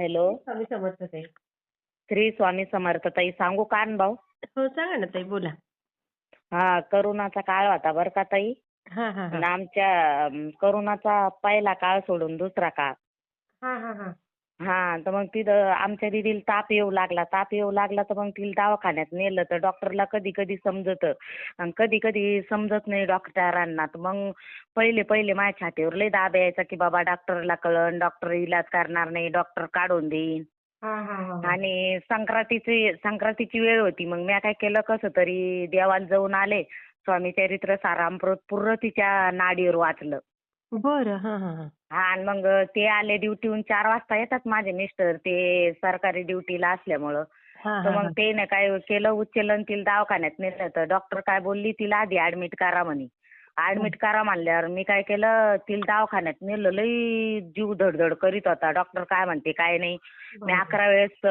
Hello. Swami Samarth ताई. श्री स्वामी समर्थ ताई सांगू का भाऊ? हो सांगा ना ताई बोला. हा करोनाचा काळ होता बरं का ताई? हा हा आणि हा आमच्या करोनाचा पहिला काळ सोडून दुसरा काळ. हा हा हा. हा तर मग तिथं आमच्या दिदीला ताप येऊ लागला. ताप येऊ लागला तर मग तिला दवाखान्यात नेलं तर डॉक्टरला कधी कधी समजत. आणि कधी कधी समजत नाही डॉक्टरांना. तर मग पहिले पहिले माझ्या छातीवर लय दाब यायचा की बाबा डॉक्टरला कळण डॉक्टर इलाज करणार नाही डॉक्टर काढून देईन. हा हा हा आणि संक्रांतीची संक्रांतीची वेळ होती. मग मी काय केलं कसं तरी देवाला जाऊन आले. स्वामी चरित्र सारामृत पूर्ण तिच्या नाडीवर वाचलं. बरं हा आणि मग ते आले ड्युटीहून चार वाजता येतात माझे मिस्टर ते सरकारी ड्युटीला असल्यामुळं. तर मग ते ना काय केलं उचललं तिला दवाखान्यात नेलं. तर डॉक्टर काय बोलली तिला आधी ऍडमिट करा म्हणे. ऍडमिट करा म्हणल्यावर मी काय केलं तिला दवाखान्यात नेलं. लई जीव धडधड करीत होता. डॉक्टर काय म्हणते काय नाही. मी अकरा वेळेस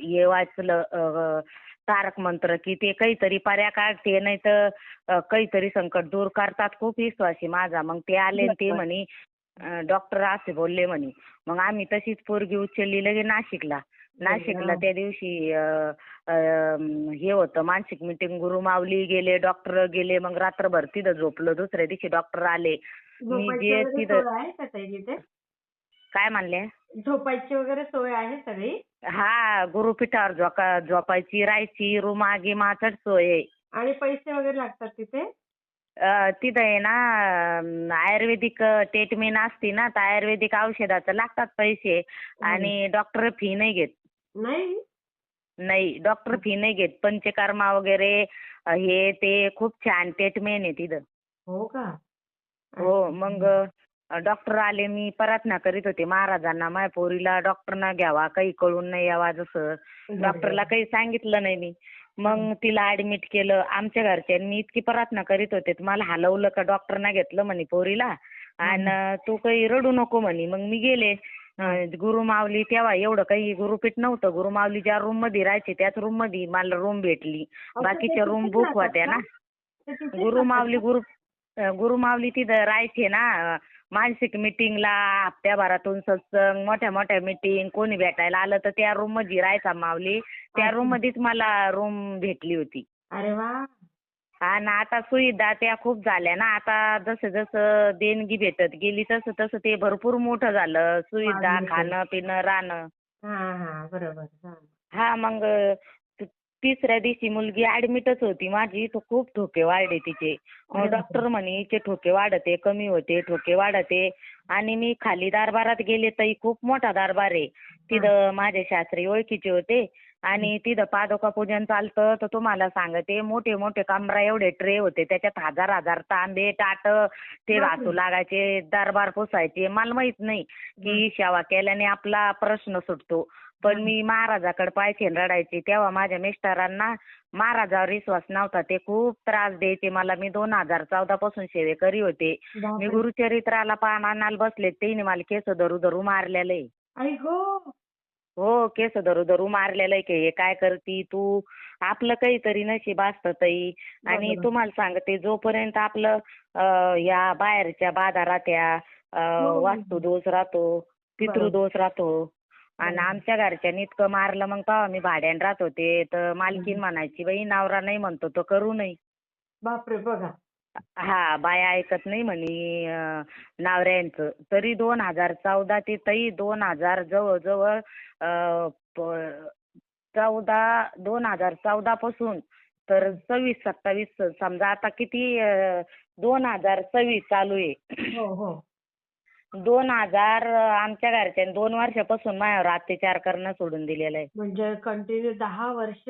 हे वाचलं तारक मंत्र की ते काहीतरी पर्या काढते नाही तर काहीतरी संकट दूर करतात. खूप विश्वास आहे माझा. मग ते आले ते. म्हणे डॉक्टर असे बोलले म्हणे. मग आम्ही तशीच पोरगी उचलली लगे नाशिकला. नाशिकला. त्या दिवशी हे होतं मानसिक मिटिंग गुरु माऊली गेले डॉक्टर गेले मग रात्रभर तिथं झोपलो दुसऱ्या दिवशी डॉक्टर आले. मी झोपायची जे वगैरे तिथं सोय आहे का ताई तिथे? काय म्हणले? झोपायची वगैरे सोय आहे सगळी? हा गुरुपीठावर झोका झोपायची राहायची रूम आगी माचड सोय आहे. आणि पैसे वगैरे लागतात तिथे? तिथं आहे ना आयुर्वेदिक ट्रीटमेंट असते ना तर आयुर्वेदिक औषधाचं लागतात पैसे. आणि डॉक्टर फी नाही घेत. नाही? नाही डॉक्टर फी नाही घेत. पंचकर्मा वगैरे हे ते खूप छान ट्रीटमेंट आहे तिथं. हो का? हो मग डॉक्टर आले मी प्रार्थना करीत होते महाराजांना माझ्या पोरीला डॉक्टरना घ्यावा काही कळून नाही यावा जसं. डॉक्टरला काही सांगितलं नाही मी. मग तिला ऍडमिट केलं. आमच्या घरच्यांनी इतकी प्रार्थना करीत होते. मला हलवलं का डॉक्टरना घेतलं म्हणे पोरीला. आणि तू काही रडू नको म्हणे. मग मी गेले. अं, गुरु माऊली तेव्हा एवढं काही गुरुपीठ नव्हतं. गुरु माऊली ज्या रूममध्ये राहायचे त्याच रूममध्ये मला रूम भेटली. बाकीच्या रूम बुक होत्या ना. गुरु माऊली गुरु अं, गुरु माऊली तिथं राहायचे ना. मानसिक मिटिंगला हप्त्याभरातून सत्संग मोठ्या मोठ्या मिटिंग कोणी भेटायला आलं तर त्या रूममध्ये राहायचा माऊली. त्या. रूम मध्येच मला रूम भेटली होती. अरे वा. हा ना आता सुविधा त्या खूप झाल्या ना. आता जसं जसं देणगी भेटत गेली तसं तसं ते भरपूर मोठं झालं. सुविधा. खाणं पिणं राहणं. हा हा बरोबर हा. हा मग तिसऱ्या दिवशी मुलगी ऍडमिटच होती. माझी तर खूप ठोके वाढले तिचे. मग. डॉक्टर म्हणे हिचे ठोके वाढते कमी होते ठोके वाढते. आणि मी खाली दरबारात गेले तर खूप मोठा दरबार आहे. तिथं माझे शास्त्री ओळखीचे होते. आणि तिथं पादुका पूजन चालतं तर तुम्हाला सांगते मोठे मोठे कमरा एवढे ट्रे होते त्याच्यात हजार हजार तांबे ताट ते. घासू लागायचे दरबार पुसायचे मला माहीत नाही की सेवा केल्याने आपला प्रश्न सुटतो. पण मी महाराजाकडे आणि रडायचे तेव्हा माझ्या मिस्टरांना महाराजावर विश्वास नव्हता ते खूप त्रास द्यायचे मला. मी दोन हजार चौदा पासून सेवेकरी होते. मी. गुरुचरित्राला पानाला बसले त्याने मला केस धरू धरू मारलेलं आहे हो केस धरू धरू मारलेलं आहे की हे काय करती तू आपलं काहीतरी नशीब असतं ताई आणि बरोबर. तुम्हाला सांगते जोपर्यंत आपलं अं, या बाहेरच्या बाधा राहत्या अं, हो. वास्तुदोष राहतो पितृदोष राहतो आणि बरोबर. आमच्या घरच्यांनी इतकं मारलं मग तेव्हा मी भाड्यानं राहत होते तर मालकीन हम्म. म्हणायची बाई नवरा नाही म्हणतो तर करू नाही बापरे बघा हा बाया ऐकत नाही म्हणे नवऱ्यांचं. तरी दोन हजार चौदा ते ताई दोन हजार जवळजवळ प- चौदा दोन हजार चौदा पासून तर सव्वीस सत्तावीस समजा आता किती दोन हजार सव्वीस चालू आहे. हो हो. दोन हजार आमच्या घरच्यांनी दोन वर्षापासून माझ्यावर अत्याचार करणं सोडून दिलेलं आहे. म्हणजे कंटिन्यू दहा वर्ष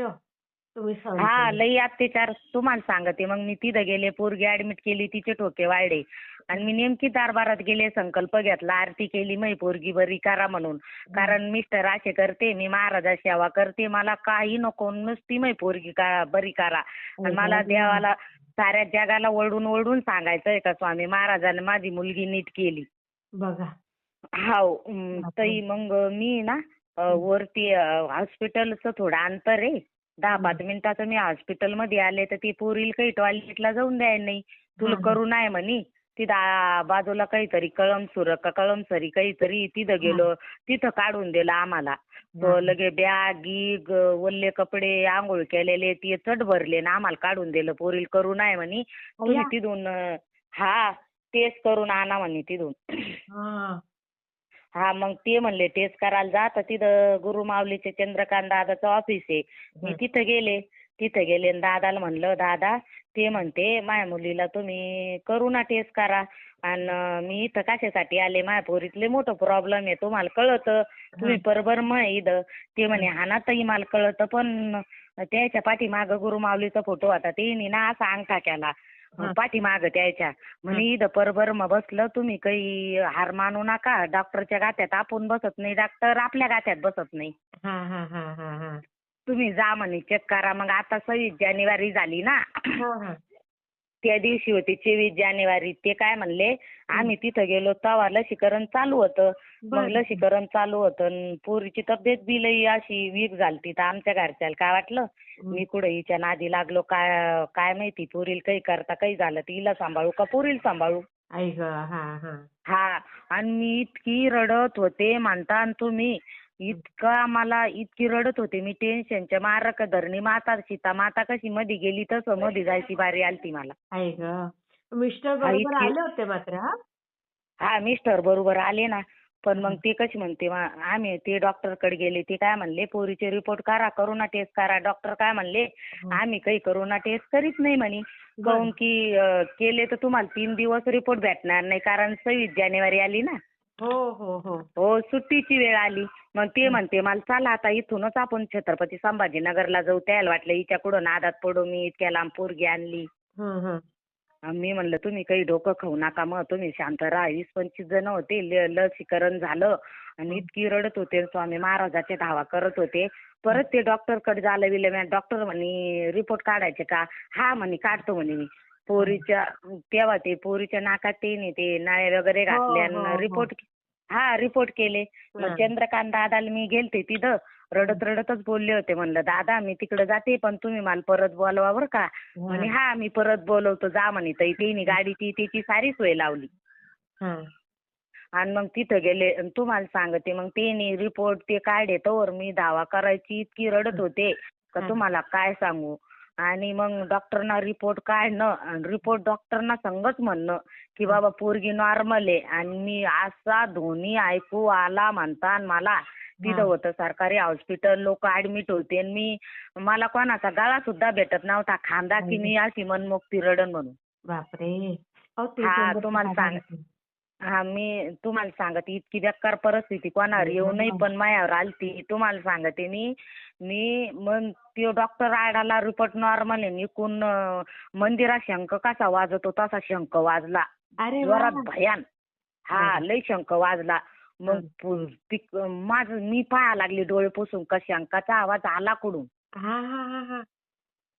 हा. लई अत्याचार तुम्हाला सांगते. मग मी तिथं गेले पोरगी ऍडमिट केली तिचे ठोके वाढले. आणि मी नेमकी दरबारात गेले संकल्प घेतला आरती केली मै पोरगी बरी करा म्हणून. कारण मिस्टर असे करते मी महाराजा सेवा करते. मला काही नको नुसती मै पोरगी का बरी करा. आणि मला देवाला साऱ्या जगाला ओरडून ओरडून सांगायचंय का स्वामी महाराजांनी माझी मुलगी नीट केली. बघा. हाव ताई मग मी ना वरती हॉस्पिटलचं थोडं अंतर आहे. दहा पाच मिनिटाचं मी हॉस्पिटलमध्ये आले तर ती पोरीला काही टॉयलेटला जाऊन द्यायला नाही. तुला. करू नाही म्हणे. तिथं बाजूला काहीतरी कळमसुर का कळमसरी काहीतरी तिथं गेलो. तिथं काढून दिलं आम्हाला. तो लगे बॅग गीग वल्ले कपडे आंघोळ केलेले ते चट भरले ना आम्हाला काढून दिलं. पोरील करू नाही म्हणे. तुम्ही. तिथून हा टेस्ट करून आणा म्हणे तिथून. हा. मग ते म्हणले टेस्ट करायला जा तर तिथं गुरुमाऊलीचे चंद्रकांत दादाचं ऑफिस आहे मी. तिथं गेले तिथं गेले आणि दादाला म्हणलं दादा ते म्हणते माझ्या मुलीला तुम्ही करू ना टेस्ट करा आणि मी इथं कशासाठी आले माझ्या पोरीतले मोठं प्रॉब्लेम आहे तुम्हाला कळतं तुम्ही परभर मग इथं ते म्हणे हा ना ताई मला कळतं पण त्याच्या पाठीमागं गुरुमाऊलीचा फोटो होता ते ना असा अंगठा केला. पाठीमागं त्याच्या. म्हणे इथं परभर मग बसलं तुम्ही काही हार मानू नका. डॉक्टरच्या गात्यात आपण बसत नाही डॉक्टर आपल्या गात्यात बसत नाही. हा हा हा हा हा. तुम्ही जा म्हणे चेक करा. मग आता सव्वीस जानेवारी झाली ना. हा, हा. त्या दिवशी होती चोवीस जानेवारी. ते काय म्हणले आम्ही तिथं गेलो तेव्हा लसीकरण चालू होतं. मग. लसीकरण चालू होतं अन पोरीची तब्येत बी लई अशी वीक झालती. तर आमच्या घरच्याला काय वाटलं मी कुठं हिच्या नादी लागलो काय काय माहिती पोरीला काही करता काही झालं तर हिला सांभाळू का पोरीला सांभाळू? आई ग हा हा. हा. आणि मी इतकी रडत होते म्हणता आणि तुम्ही इतका मला इतकी रडत होते. मी टेन्शनच्या मार का धरणी माता सीता माता कशी मध्ये गेली तसं मध्ये जायची बारी आलती मला. मिस्टर हा, बरोबर आले होते मात्र हा? हा मिस्टर बरोबर आले ना. पण मग ते कशी म्हणते मा- आम्ही ते डॉक्टरकडे गेले ते काय म्हणले पोरीचे रिपोर्ट करा करोना टेस्ट करा डॉक्टर काय म्हणले आम्ही काही करोना टेस्ट करीत नाही म्हणे. काऊन की अं, केले तर तुम्हाला तीन दिवस रिपोर्ट भेटणार नाही कारण सव्वीस जानेवारी आली ना. हो हो हो. हो सुट्टीची वेळ आली. मग ते म्हणते मला चला आता इथूनच आपण छत्रपती संभाजीनगरला जाऊ. त्याला वाटलं हिच्या कुठं नादात पडू मी इतक्या लांब पोरगी आणली. हं, हं. मी म्हणलं तुम्ही काही डोकं खाऊ नका मग तुम्ही शांत राहा. वीस पंचवीस जण होते. ल- लसीकरण झालं आणि इतकी रडत होते स्वामी महाराजाचे धावा करत होते. परत ते डॉक्टरकडे झालं विलं डॉक्टर म्हणे रिपोर्ट काढायचे का? हा म्हणे काढतो म्हणे मी. पोरीच्या तेव्हा ते पोरीच्या नाकात ते नाही ते नळे वगैरे हो, घातले हो, हो. रिपोर्ट हा रिपोर्ट केले. मग. चंद्रकांत दादाला मी गेलते तिथं. रडत रडतच बोलले होते. म्हणलं दादा मी तिकडे जाते पण तुम्ही मला परत बोलवा बरं का. म्हणे हा मी परत बोलवतो. जा म्हणे ताई तिने गाडीची तिची सारी सोय लावली. हं. आणि मग तिथं गेले. अन तुम्हाला सांगते मग त्यांनी रिपोर्ट ते काढे तोवर मी दावा करायची इतकी रडत होते. का. तुम्हाला काय सांगू? आणि मग डॉक्टरना रिपोर्ट काढणं रिपोर्ट डॉक्टरना संगच म्हणणं की बाबा पोरगी नॉर्मल आहे आणि मी असा धोनी ऐकू आला म्हणता आणि मला तिथं. होतं सरकारी हॉस्पिटल लोक ऍडमिट होते आणि मी मला कोणाचा गळा सुद्धा भेटत नव्हता खांदा की मी अशी मनमुक्ती रडन म्हणून बापरे हा, तुम्हाला सांग-. हा मी तुम्हाला सांगते इतकी बेकार परिस्थिती कोणावर येऊ नये पण मायावर आलती तुम्हाला सांगते मी. मी मग तो डॉक्टर आडाला रिपोर्ट नॉर्मल आहे निकून अं, मंदिरात शंख कसा वाजतो तसा शंख वाजला. अरे वा. जोरात भयान. हा लय शंख वाजला. मग हं. पु- ती- माझं मी पाया लागले डोळे पुसून का शंखाचा आवाज आला कुठून? हा हा हा हा.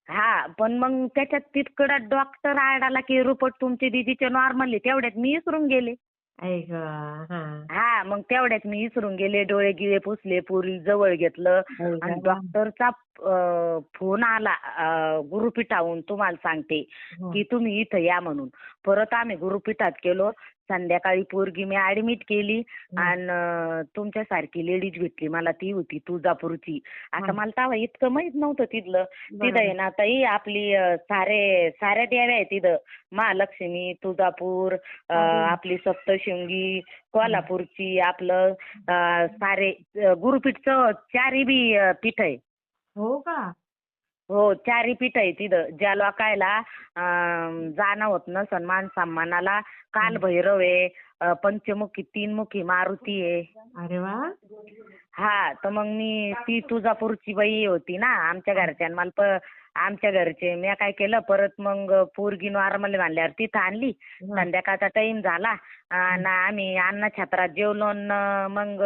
हा पण मग त्याच्यात तिकडं डॉक्टर आडाला की रिपोर्ट तुमचे दीदीचे नॉर्मल आहे तेवढ्यात मी विसरून गेले आई ग हा हा मग तेवढ्यात मी विसरून गेले डोळे गिळे पुसले पुरी जवळ घेतलं आई आणि ग. डॉक्टरचा अं, फोन आला अं, गुरुपीठाहून तुम्हाला सांगते हं. की तुम्ही इथं या म्हणून परत आम्ही गुरुपीठात गेलो संध्याकाळी पोरगी मी ऍडमिट केली आणि तुमच्यासारखी लेडीज भेटली. मला ती होती तुळजापूरची. आता. मला तेव्हा इतकं माहीत नव्हतं तिथलं. तिथं. आहे ना ताई आपली सारे साऱ्या देव्या आहे तिथं. महालक्ष्मी तुळजापूर. आपली सप्तशृंगी कोल्हापूरची आपलं सारे गुरुपीठचं चारही बी पीठ आहे. हो का? हो चारही पीठ आहे तिथं. ज्या लोकायला जाणं होत नसन मान सन्मानाला काल भैरव आहे पंचमुखी तीनमुखी मारुती आहे. अरे वा! हा तर मग मी ती तुळजापूरची बाई होती ना आमच्या घरच्या मला प आमच्या घरचे मी काय केलं परत मग पोरगी नॉर्मल मानल्यावर तिथं आणली. संध्याकाळचा टाइम झाला. आणि आम्ही अन्न छत्रात जेवलो मग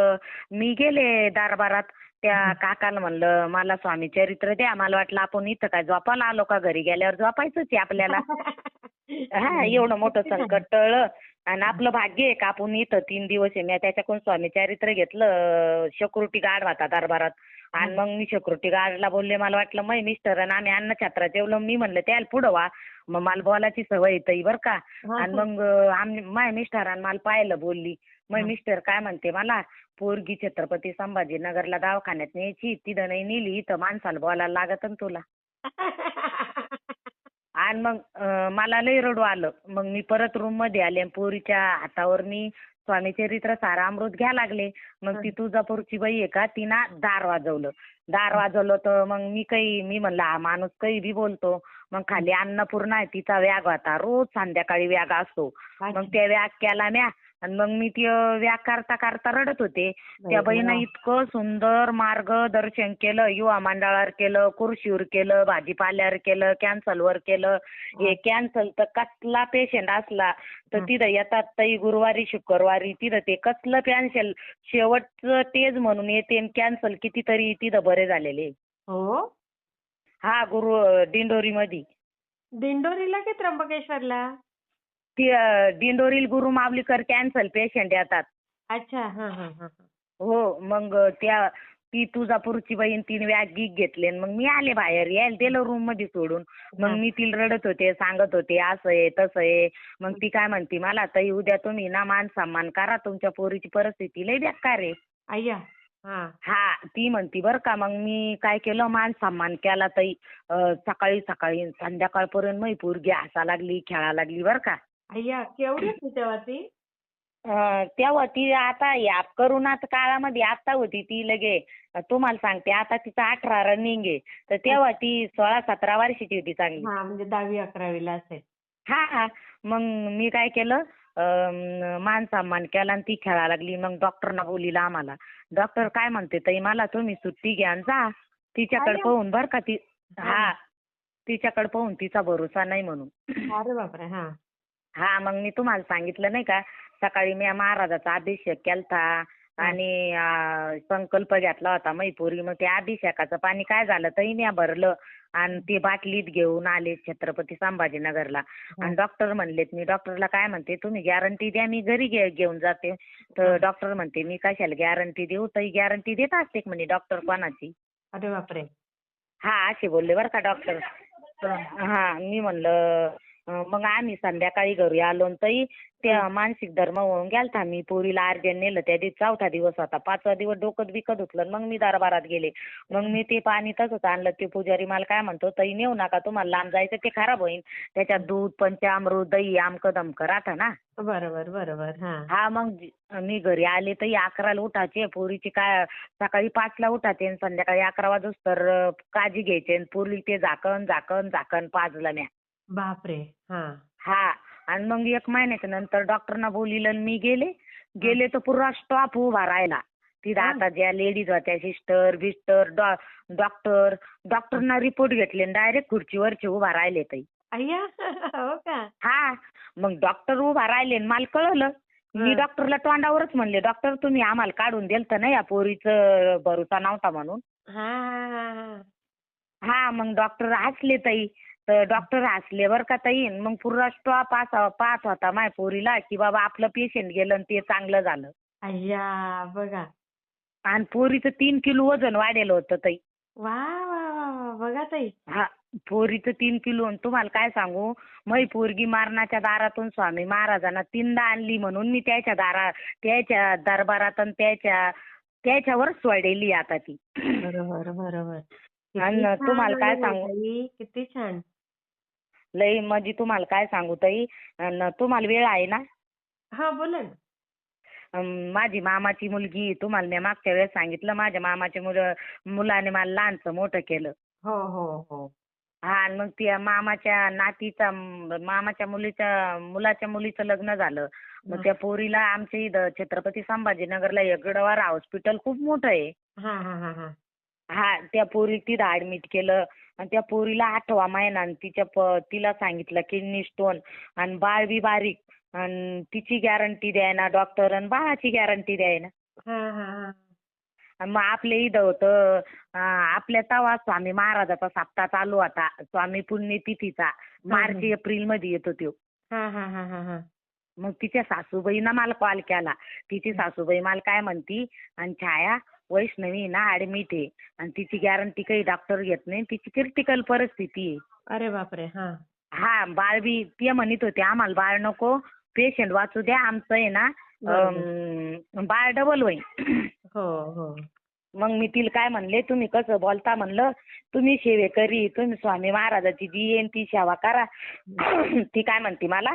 मी गेले दरबारात. त्या काकाला म्हणलं मला स्वामी चरित्र द्या मला वाटलं आपण इथं काय झोपायला आलो का घरी? गेल्यावर झोपायचंच आहे आपल्याला. हा एवढं मोठं संकट टळलं आणि आपलं भाग्य आहे का आपण इथं तीन दिवस आहे. मी त्याच्याकडून स्वामी चरित्र घेतलं सिक्युरिटी गार्ड होता दरबारात. आणि मग मी सिक्युरिटी गार्डला बोलले मला वाटलं मै मिस्टर आणि आम्ही अन्न छत्रात जेवलो. मी म्हणलं त्याला पुढं व्हा मग मला बोलायची सवय येते बरं का. आणि मग आम्ही माय मिस्टरांनी मला पाहिलं बोलली. मग. मिस्टर काय म्हणते मला पोरगी छत्रपती संभाजीनगरला दवाखान्यात न्यायची तिथं नाही नेली इथं माणसाला बोलायला लागत ना तुला. आणि मग अं, मला लय रडू आलं. मग मी परत रूममध्ये आले आणि पोरीच्या हातावर मी स्वामी चरित्र सारा अमृत घ्या लागले. मग ती तुळजापूरची बाई आहे का तिनं दार वाजवलं. दार वाजवलं तर मग मी काही मी म्हणलं हा माणूस काही बी बोलतो. मग खाली अन्नपूर्णा आहे तिचा व्याग होता. रोज संध्याकाळी व्याग असतो. मग त्या व्याग केला म्या. आणि मग मी ती अं, व्याग करता करता रडत होते. त्या बाईनं इतकं सुंदर मार्गदर्शन केलं युवा मंडळावर केलं खुर्शीवर केलं भाजीपाल्यावर केलं कॅन्सलवर केलं. हे. कॅन्सल तर कसला पेशंट असला तर तिथं येतात ताई गुरुवारी शुक्रवारी तिथं ते कसलं कॅन्सल शेवटचं तेच म्हणून येते कॅन्सल कितीतरी तिथं बरे झालेले. हो? हा गुरु दिंडोरी मध्ये दिंडोरीला की त्र्यंबकेश्वरला? ती दिंडोरील गुरु माऊलीकर कॅन्सल पेशंट येतात. अच्छा हा हा हा हा. हो मग त्या ती तुळजापूरची बहीण तिने व्याग गीक घेतले आणि मग मी आले बाहेर. यायला दिलं रूममध्ये सोडून. मग मी तिला रडत होते सांगत होते असं आहे तसं आहे. मग ती काय म्हणते मला ताई उद्या तुम्ही ना मान सन्मान करा तुमच्या पोरीची परिस्थिती लय बेकार आहे. अय्या हा. हा ती म्हणती बरं का मग मी काय केलं? मान सन्मान केला ताई अं, सकाळी सकाळी संध्याकाळपर्यंत माझी पोरगी हसा लागली खेळा लागली बरं का. अय्या केवढी होती तेव्हा ती अं, तेव्हा ती आता या करोनाच्या काळामध्ये आता होती ती लगे. तुम्हाला सांगते आता तिचं अठरा रनिंग आहे. तर तेव्हा ती सोळा सतरा वर्षाची होती चांगली. हा म्हणजे दहावी अकरावीला असेल. हा हा. मग मी काय केलं अं, मान सन्मान केला आणि ती खेळायला लागली. मग डॉक्टरना बोलिलं आम्हाला. डॉक्टर काय म्हणते ताई मला तुम्ही सुट्टी घ्या आणि जा. तिच्याकडे अरे. पाहून बर का ती हा. तिच्याकडे पाहून तिचा भरोसा नाही म्हणून. अरे बापरे हा. हा मग मी तुम्हाला सांगितलं नाही का सकाळी मी महाराजाचा अभिषेक केलता आणि अं, संकल्प घेतला होता मैपुरी. मग त्या अभिषेकाचं पाणी काय झालं तरी मी भरलं आणि ते बाटलीत घेऊन आले छत्रपती संभाजीनगरला. आणि डॉक्टर म्हणलेत मी डॉक्टरला काय म्हणते तुम्ही गॅरंटी द्या मी घरी घेऊन जाते. तर डॉक्टर म्हणते मी कशाला गॅरंटी देऊ? तरी गॅरंटी देत असते म्हणे डॉक्टर कोणाची. अरे बापरे. हा असे बोलले बरं का डॉक्टर. हा मी म्हणलं मग आम्ही संध्याकाळी घरी आलो आणि ताई त्या मानसिक धर्म होऊन गेलता मी पोरीला अर्जंट नेलं त्या दिवशी चौथा दिवस होता. पाचवा दिवस डोकं बिकत धुतलं आणि मग मी दरबारात गेले. मग मी ते पाणी तसंच आणलं. ते पुजारी मला काय म्हणतो ताई नेऊ नका तुम्हाला लांब जायचं ते खराब होईल त्याच्यात दूध पंचामृत दही आमकं दमकं राहतं ना. बरोबर बरोबर हा. हा मग जी- मी घरी आले तर अकराला उठायचे. पोरीची काय सकाळी पाचला उठायचे आणि संध्याकाळी अकरा वाजूस तर अं, काळजी घ्यायची. आणि पोरी ते झाकण झाकण झाकण पाजलं म्या. बापरे. हा. हा. आणि मग एक महिन्याच्या नंतर डॉक्टरना बोलिलं आणि मी गेले. गेले तर पुरा स्टॉप उभा राहिला. तिथं. आता ज्या लेडीज होत्या सिस्टर बिस्टर डॉक्टर डॉक्टरना रिपोर्ट घेतले डायरेक्ट खुर्चीवरचे उभा राहिले ताई अय्या हो का? हा. मग डॉक्टर उभा राहिले आणि मला कळलं. मी. डॉक्टरला तोंडावरच म्हणले डॉक्टर तुम्ही आम्हाला काढून दिलतं ना या पोरीचं भरोसा नव्हता म्हणून. हा मग डॉक्टर हसले ताई. तर डॉक्टर हसले बरं का ताई. मग पुरा स्टॉप असा पाहत होता माझ्या पोरीला की बाबा आपलं पेशंट गेलं आणि ते चांगलं झालं. अय्या बघा. आणि पोरीचं तीन किलो वजन वाढेल होतं ताई. वा वा वा वा बघा ताई. हा पोरीचं तीन किलो आणि तुम्हाला काय सांगू? मै पोरगी मारणाच्या दारातून स्वामी महाराजांना तीनदा आणली म्हणून मी त्याच्या दारा त्याच्या दरबारात आणि त्याच्या त्याच्यावर सोडलेली आता ती. बरोबर बरोबर. किती आणि छान तुम्हाला काय अनुभव सांगू? ताई, किती छान. लई म्हणजे तुम्हाला काय सांगू ताई? अन तुम्हाला वेळ आहे ना? हा बोला ना. अं, माझी मामाची मुलगी तुम्हाला मी मागच्या वेळेस सांगितलं माझ्या मामाच्या मुलं मुलाने मला लहानचं मोठं केलं. हो हो हो. हा आणि मग त्या मामाच्या नातीचा म- मामाच्या मुलीच्या मुलाच्या मुलीचं लग्न झालं. मग त्या पोरीला आमच्या इथं छत्रपती संभाजीनगरला यगडवार हॉस्पिटल खूप मोठं आहे. हा हा हा हा. हा त्या पोरी तिथं ऍडमिट केलं. आणि त्या पोरीला आठवा महिना आणि तिच्या प- तिला सांगितलं किडनी स्टोन आणि बाळ बी बारीक आणि तिची गॅरंटी द्यायना डॉक्टर आणि बाळाची गॅरंटी द्यायना. हा हा हा. आणि मग आपल्या इथं होतं आपल्या तवा स्वामी महाराजाचा सप्ताह चालू होता स्वामी पुण्यतिथीचा. मार्च एप्रिलमध्ये येतो तो हा हा हा हा हा. मग तिच्या सासूबाईनं मला कॉल केला. तिची सासूबाई मला काय म्हणती आणि छाया वैष्णवी ना ऍडमिट आहे. आणि तिची गॅरंटी काही डॉक्टर घेत नाही. तिची क्रिटिकल परिस्थिती आहे. अरे बापरे हा. हा बाळ बी ते म्हणत होते आम्हाला बाळ नको. पेशंट वाचू द्या. आमचं आहे ना बाळ डबल होईल. हो हो. मग मी तिला काय म्हणले तुम्ही कसं बोलता? म्हणलं तुम्ही सेवेकरी तुम्ही स्वामी महाराजाची जी येईन ती सेवा करा. ती काय म्हणते मला.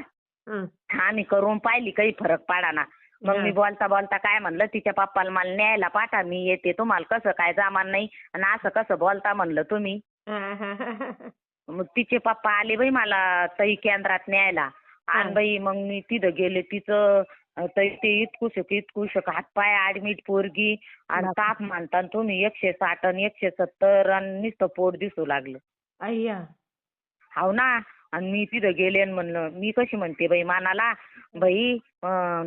आम्ही करून पाहिली काही फरक पाडाना मग मी हा. बोलता बोलता काय म्हणलं तिच्या पप्पाला मला न्यायला पाठा मी येते तुम्हाला कसं काय जमान नाही आणि असं कसं बोलता म्हणलं तुम्ही हा, हा, हा, हा. मग तिचे पप्पा आले बाई मला तई केंद्रात न्यायला आणि हा. बाई मग मी तिथं गेले तिचं तई ते इतकुशक इतकुशक हातपाय ऍडमिट पोरगी आणि. ताप आणि तुम्ही एकशे साठ आणि एकशे सत्तर आणि नुसतं पोट दिसू लागलं अय्या हाव ना आणि मी तिथं गेले आणि म्हणलं मी कशी म्हणते बाई मानाला बाई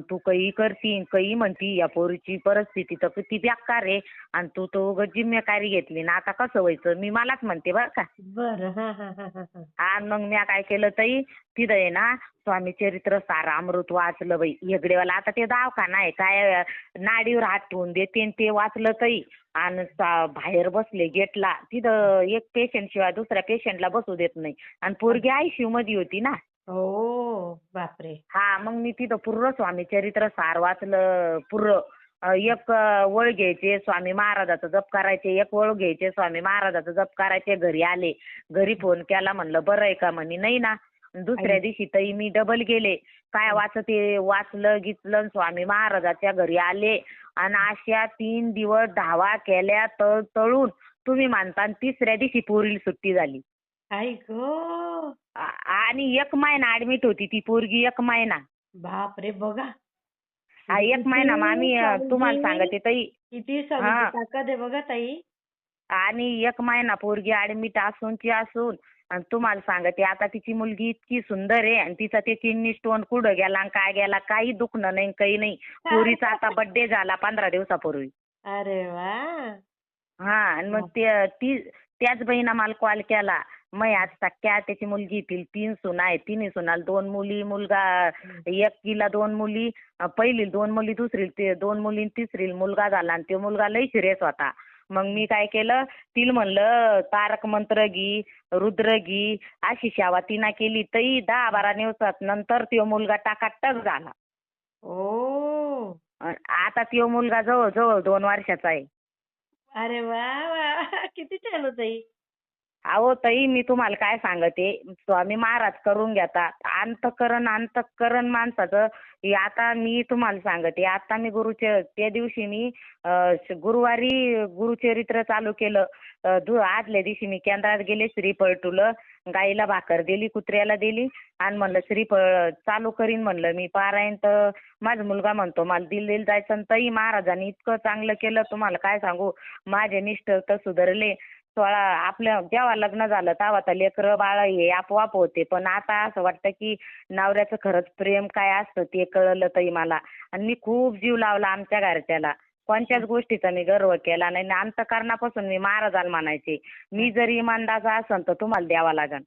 तू काही करती काही म्हणती या पोरीची परिस्थिती तर किती बेकार आहे. आणि तू तो उगाच जिम्मेदारी घेतली ना आता कसं व्हायचं? मी मलाच म्हणते बरं का. बरं हा हा हा हा हा. आणि मग मी काय केलं ताई? तिथं आहे ना स्वामी चरित्र सार अमृत वाचलं बाई. हेगडेवाला आता ते दवाखाना आहे. काय नाडीवर हात ठेवून देते आणि ते वाचलं ताई. आणि सा- बाहेर बसले गेटला. तिथं एक पेशंट शिवाय दुसऱ्या पेशंटला बसू देत नाही. आणि पोरगी आयसीयू मध्ये होती ना. हो बापरे. हा मग मी तिथं पूर्ण स्वामी चरित्र सार वाचलं पूर्ण. एक वळ घ्यायचे स्वामी महाराजाचा जप करायचे एक वळ घ्यायचे स्वामी महाराजाचा जप करायचे घरी आले. घरी फोन केला म्हणलं बरं आहे का? म्हणे नाही ना. दुसऱ्या. दिवशी तरी मी डबल गेले. काय वाचते वाचलं गिचलं आणि स्वामी महाराजाच्या घरी आले. आणि अशा तीन दिवस धावा केल्या तळ तळून. तुम्ही मानता आणि तिसऱ्या दिवशी पोरीला सुट्टी झाली. आई गो. आणि एक महिना ऍडमिट होती ती पोरगी एक महिना. बापरे बघा. हा एक महिना मग आम्ही अं, तुम्हाला सांगते ताई. किती हा. ताकद आहे बघा ताई. आणि एक महिना पोरगी ऍडमिट असूनची असून आणि तुम्हाला सांगते आता तिची मुलगी इतकी सुंदर आहे आणि तिचा ते किडनी स्टोन कुठं गेला आणि काय गेला काही दुखणं नाही काही नाही. पोरीचा आता बर्थडे झाला पंधरा दिवसापूर्वी. अरे वा. हा आणि मग ते ती त्याच बहिणा मला कॉल केला. मै आज सख्या त्याची मुलगी ती तीन सुना आहे तिन्ही सुनाला दोन मुली मुलगा एकीला दोन मुली पहिली दोन मुली दुसरी ते दोन मुली तिसरी मुलगा झाला आणि तो मुलगा लई सिरियस होता. मग मी काय केलं तिला म्हणलं तारक मंत्र घी रुद्र घी अशी सेवा तिनं केली तरी दहा बारा दिवसात नंतर तो मुलगा टाकाटक झाला. ओ. आता तो मुलगा जवळ जवळ दोन वर्षाचा आहे. अरे वा वा. किती छान होत अहो ताई मी तुम्हाला काय सांगते? स्वामी महाराज करून घेता अंतकरण अंतकरण माणसाचं. हे आता मी तुम्हाला सांगते. आता मी गुरुचे त्या दिवशी मी अं, गुरुवारी गुरुचरित्र चालू केलं. आदल्या दिवशी मी केंद्रात गेले श्रीफळ ठुलं गाईला भाकर दिली कुत्र्याला दिली. आणि म्हणलं श्रीफळ चालू करीन म्हणलं मी. पारायण तर माझा मुलगा म्हणतो मला दिल्लीला जायचं आणि ताई महाराजांनी इतकं चांगलं केलं. तुम्हाला काय सांगू? माझे मिस्टर तर सुधारले. सोळा आपलं जेव्हा लग्न झालं तेव्हा तर लेकरं बाळ हे आपोआप होते. पण आता असं वाटतं की नवऱ्याचं खरंच प्रेम काय असतं ते कळलं ताई मला. आणि मी खूप जीव लावला आमच्या घरच्याला. कोणत्याच गोष्टीचा मी गर्व केला नाही. आणि अंतकरणापासून मी महाराजाला म्हणायचे मी जर इमानदाचा असन तर तुम्हाला द्यावा लागन.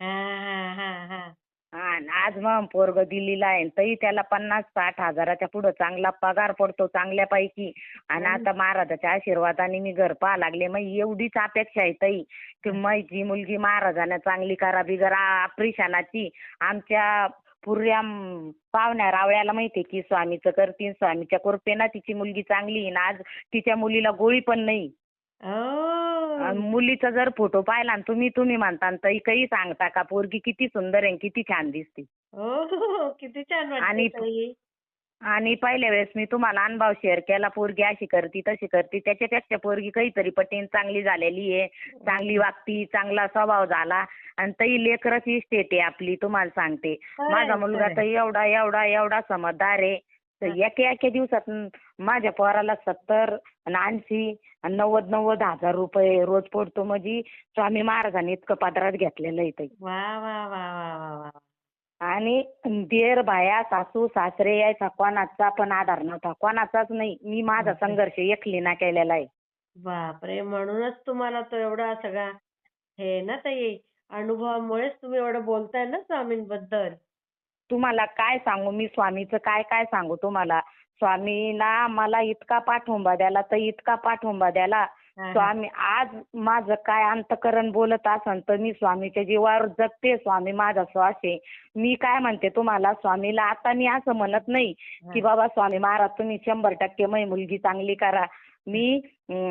हा हा हा हा. आणि आज मग पोरग दिल्लीला आहे तरी त्याला पन्नास साठ हजाराच्या पुढं चांगला पगार पडतो चांगल्यापैकी. आणि. आता महाराजाच्या आशीर्वादाने मी घर पाहा लागले. मग एवढीच अपेक्षा आहे ताई की माझी मुलगी महाराजांना चांगली करा बिगर ऑपरेशनाची आमच्या पुऱ्या पाहुण्या रावळ्याला माहितीये की स्वामीचं करतीन. स्वामीच्या कृपेनं तिची मुलगी चांगली आहे आणि आज तिच्या मुलीला गोळी पण नाही. मुलीचा जर फोटो पाहिला आणि तुम्ही तुम्ही म्हणता आणि ताई काही सांगता का? पोरगी किती सुंदर आहे आणि किती छान दिसते. किती छान वाटतं आणि- ताई. आणि पहिल्या वेळेस मी तुम्हाला अनुभव शेअर केला पोरगी अशी करती तशी करती. त्याच्यापेक्षा पोरगी काहीतरी पटीन चांगली झालेली आहे चांगली वागती चांगला स्वभाव झाला. आणि तई लेकरच इस्टेट आहे आपली तुम्हाला सांगते. खरंय, माझा मुलगा तर. एवढा एवढा एवढा समजदार आहे. तर एका एका दिवसात माझ्या पोराला सत्तर आणि ऐंशी आणि नव्वद नव्वद हजार रुपये रोज पडतो म्हणजे स्वामी महाराजांनी इतकं पदरात घेतलेलं आहे ताई वा वा वा वा वा वा. आणि दीर भाया सासू सासरे यायचा कोणाचा पण आधार नव्हता. कोणाचाच नाही. मी माझा बापरे. संघर्ष एकलीना केलेला आहे. बापरे म्हणूनच तुम्हाला तो एवढा सगळा हे ना ताई अनुभवामुळेच तुम्ही एवढं बोलताय ना स्वामींबद्दल. तुम्हाला काय सांगू? मी स्वामीचं काय काय सांगू तुम्हाला? स्वामीला मला इतका पाठिंबा द्याला तर इतका पाठिंबा द्याला. स्वामी आज माझं काय अंतकरण बोलत असन तर मी स्वामीच्या जीवावर जगते. स्वामी माझा श्वास आहे. मी काय म्हणते तुम्हाला? स्वामीला आता मी असं म्हणत नाही की बाबा स्वामी महाराज तुम्ही शंभर टक्के मै मुलगी चांगली करा. मी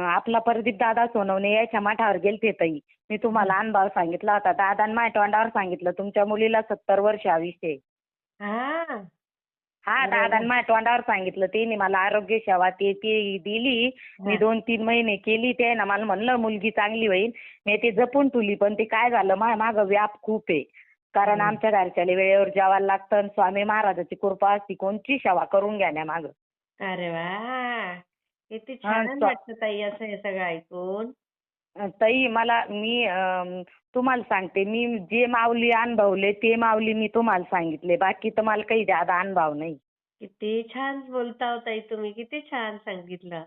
आपला प्रदीप दादा सोनवणे याच्या माठावर गेलते ताई. मी तुम्हाला अनुभव सांगितला होता. दादान माझ्या तोंडावर सांगितलं तुमच्या मुलीला सत्तर वर्ष आयुष्य हा. हा वा. माझ्या तोंडावर सांगितलं त्यांनी मला आरोग्य सेवा ते ती दिली. मी. दोन तीन महिने केली ते ना मला म्हणलं मुलगी चांगली होईल. मी ते जपून ठेवली पण ते काय झालं माझ्या मागं व्याप खूप आहे. कारण. आमच्या घरच्याला वेळेवर जेवायला लागतं आणि स्वामी महाराजाची कृपा असती कोणची सेवा करून घेण्या माग. अरे वा! किती छान वाटतं ताई असं हे सगळं ऐकून. ताई मला मी तुम्हाला सांगते मी जे माऊली अनुभवले ते माऊली मी तुम्हाला सांगितले. बाकी तर मला काही ज्यादा अनुभव नाही. किती छान बोलता हो ताई तुम्ही किती छान सांगितलं.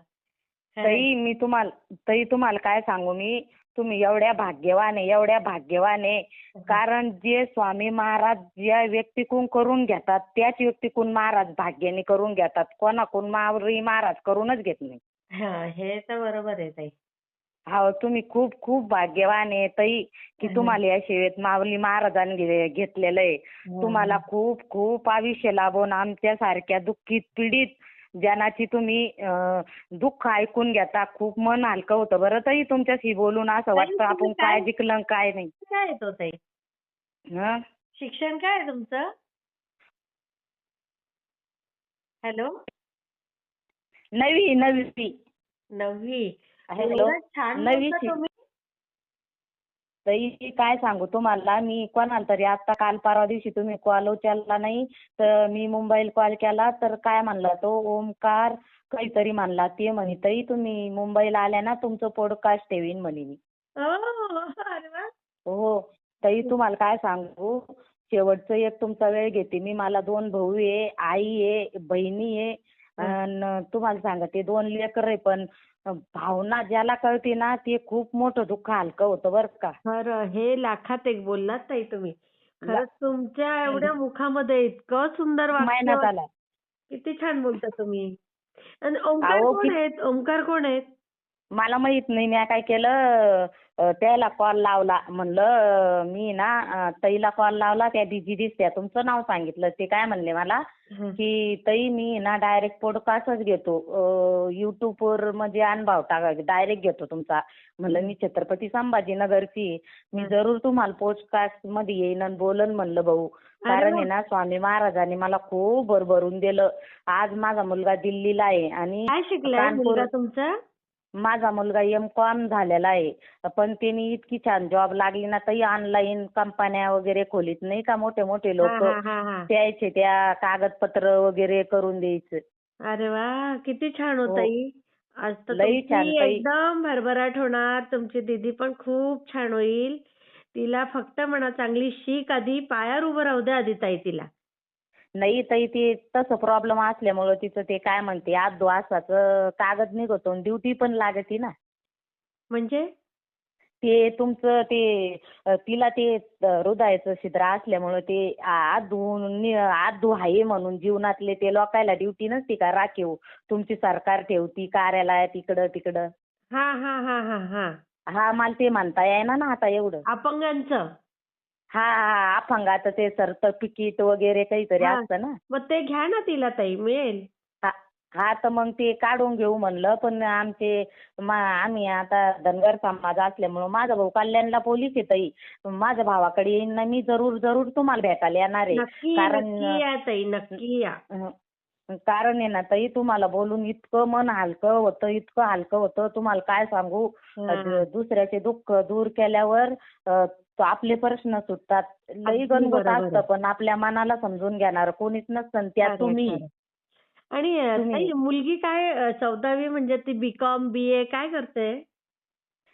ताई मी तुम्हाला ताई तुम्हाला काय सांगू मी तुम्ही एवढ्या भाग्यवान आहे एवढ्या भाग्यवान आहे. कारण जे स्वामी महाराज ज्या व्यक्तीकडून करून घेतात त्याच व्यक्तीकडून महाराज भाग्याने करून घेतात. कोणाकडून माऊली महाराज करूनच घेत नाही. हे तर बरोबर आहे ताई. हा तुम्ही खूप खूप भाग्यवान आहे ताई की. तुम्हाला या सेवेत माऊली महाराजांनी घेतलेलं आहे तुम्हाला खूप खूप आयुष्य लाभून आमच्या सारख्या दुःखीत पीडित जनाची तुम्ही अं, दुःख ऐकून घेता. खूप मन हलकं होतं बरं ताई तुमच्याशी बोलून असं ताई, वाटतं तुम्ही आपण काय- काय जिंकलं आणि काय नाही. काय येतो ताई? हं? शिक्षण काय आहे तुमचं? हॅलो? नवी नवी. नववी हॅलो? ताई काय सांगू तुम्हाला मी कोणाला तरी आता काल परवा दिवशी तुम्ही कॉल उचलला नाही तर मी मुंबईला कॉल केला तर काय म्हणला तो? ओमकार काहीतरी म्हणला ते म्हणे ताई तुम्ही मुंबईला आल्या ना तुमचं पॉडकास्ट ठेवीन म्हणे मी. हो ताई तुम्हाला काय सांगू? शेवटचं एक तुमचा वेळ घेते मी. मला दोन भाऊ आहे आई आहे बहिणी आहे. तुम्हाला सांगते दोन लेकर आहे पण भावना ज्याला कळते ना ते खूप मोठं दुःख हलकं होतं बरं का. खरं हे लाखात एक बोललात ताई तुम्ही. खरंच तुमच्या एवढ्या मुखामध्ये इतकं सुंदर वाक्य किती छान बोलता तुम्ही. आणि ओंकार कोण आहेत? ओंकार कोण आहेत? मला माहीत नाही मी काय केलं त्याला कॉल लावला म्हणलं मी ना ताईला कॉल लावला त्या दिदी दिसत्या तुमचं नाव सांगितलं ते काय म्हणले मला की ताई मी ना डायरेक्ट पॉडकास्टच घेतो युट्यूब वर म्हणजे अनुभव टाका डायरेक्ट घेतो तुमचा म्हणलं मी छत्रपती संभाजीनगरची. मी. जरूर तुम्हाला पॉडकास्टमध्ये येईन आणि बोलन म्हणलं भाऊ कारण. आहे ना स्वामी महाराजांनी मला खूप भरभरून दिलं आज माझा मुलगा दिल्लीला आहे आणि तुमचा माझा मुलगा एम कॉम झालेला आहे. पण त्यांनी इतकी छान जॉब लागली ना ताई ऑनलाईन कंपन्या वगैरे खोलीत नाही का मोठे मोठे हा, लोक? हा, हा, हा. द्यायचे त्या कागदपत्र वगैरे करून द्यायचं. अरे वा किती छान हो. ताई. आज तर लई छान ताई. एकदम भरभराट होणार. तुमची दीदी पण खूप छान होईल. तिला फक्त म्हणा चांगली शिक आधी पायावर उभं राहू द्या आधी ताई तिला. नाही ताई ते तसं प्रॉब्लेम असल्यामुळं तिचं ते काय म्हणते आदू आसाचं कागद निघतो ड्युटी पण लागते ना. म्हणजे? ते तुमचं ते अ, तिला ते अ, हृदयाचं छिद्र असल्यामुळं ते आदू नि- आदू आहे म्हणून जीवनातले ते लोकायला ड्युटी नसती का राखीव? तुमची सरकार ठेवती कार्यालयात इकडं तिकडं. हा हा हा हा हा. हा मला ते म्हणता येईना ना आता एवढं. अपंगांचं. हा हा अपंगाचं ते सर्टिफिकेट वगैरे काहीतरी हा. असतं ना. मग ते घ्या ना तिला ताई मिळेल. हा तर मग ते काढून घेऊ म्हणलं पण आमचे मा- आम्ही आता धनगर समाज असल्यामुळं माझा भाऊ कल्याणला पोलीस आहे ताई. माझ्या भावाकडे येईन ना मी जरूर जरूर तुम्हाला भेटायला येणार आहे. नक्की कारण- नक्की या ताई नक्की या. अं, कारण आहे ना ताई तुम्हाला बोलून इतकं मन हलकं होतं इतकं हलकं होतं. तुम्हाला काय सांगू? दुसऱ्याचे दुःख दूर केल्यावर अं, आपले प्रश्न सुटतात. लई अगदी गणगोत बरोबर. असतं आहे. पण आपल्या मनाला समजून घेणार कोणीच नसतं त्यात खरं, तुम्ही. आणि अ, तुम्ही- ताई मुलगी काय अ, चौदावी म्हणजे ती बीकॉम बी ए काय करते?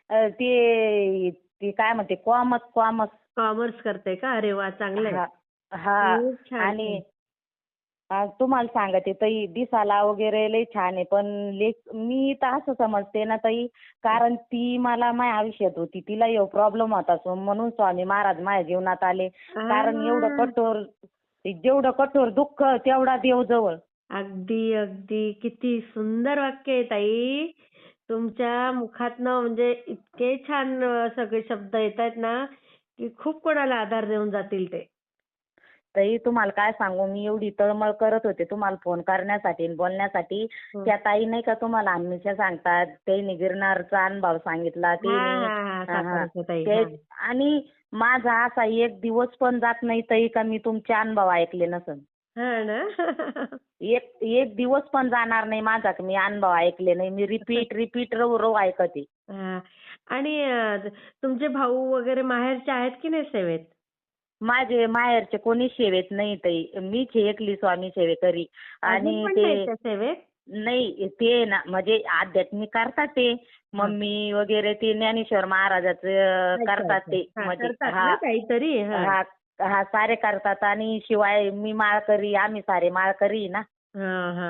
अं, ते ते काय म्हणते? Commerce commerce. कॉमर्स करते का? अरे वा चांगलं हा हा. खूप छान. आणि तुम्हाला सांगते ताई दिसाला वगैरे लई छान आहे पण लेक मी तर असं समजते ना ताई कारण ती मला माझ्या आयुष्यात होती तिला एवढा प्रॉब्लेम होता सो म्हणून स्वामी महाराज माझ्या जीवनात आले. कारण एवढं. कठोर जेवढं कठोर दुःख तेवढा देव जवळ. अगदी अगदी. किती सुंदर वाक्य आहे ताई. तुमच्या मुखातनं म्हणजे इतके छान सगळे शब्द येत आहेत ना की खूप कोणाला आधार देऊन जातील ते. ताई तुम्हाला काय सांगू मी एवढी तळमळ करत होते तुम्हाला फोन करण्यासाठी आणि बोलण्यासाठी. त्या ताई नाही का तुम्हाला हमेशा सांगतात त्यांनी गिरणारचा अनुभव सांगितला हा, हा, हा, हा, ताई, ते हा. आणि माझा असा एक दिवस पण जात नाही ताई का मी तुमचे अनुभव ऐकले नसन हा ना एक एक दिवस पण जाणार नाही माझा की मी अनुभव ऐकले नाही मी रिपीट रिपीट रव रव ऐकते हा. आणि अ, तुमचे भाऊ वगैरे माहेरचे आहेत की नाही सेवेत माझे माहेरचे कोणी सेवेत नाही ताई. मीच एकली स्वामी सेवेकरी आणि अजून पण ते नाहीत सेवेत? नाही ते ना म्हणजे आध्यात्मिक करतात ते. मम्मी वगैरे ते ज्ञानेश्वर महाराजाचं करतात ते. हा, म्हणजे करतात हा ना काहीतरी हा. हा हा सारे करतात आणि शिवाय मी माळकरी आम्ही सारे माळकरी ना. हा हा.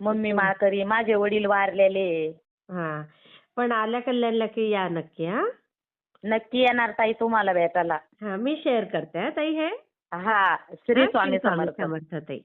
मम्मी माळकरी माझे वडील वारलेले. हा. पण आल्या कल्याणला की या नक्की हा? नक्की येणार ताई तुम्हाला भेटायला. हा मी शेअर करते हा ताई हे. हा श्री स्वामी समर्थ. समर्थ ताई.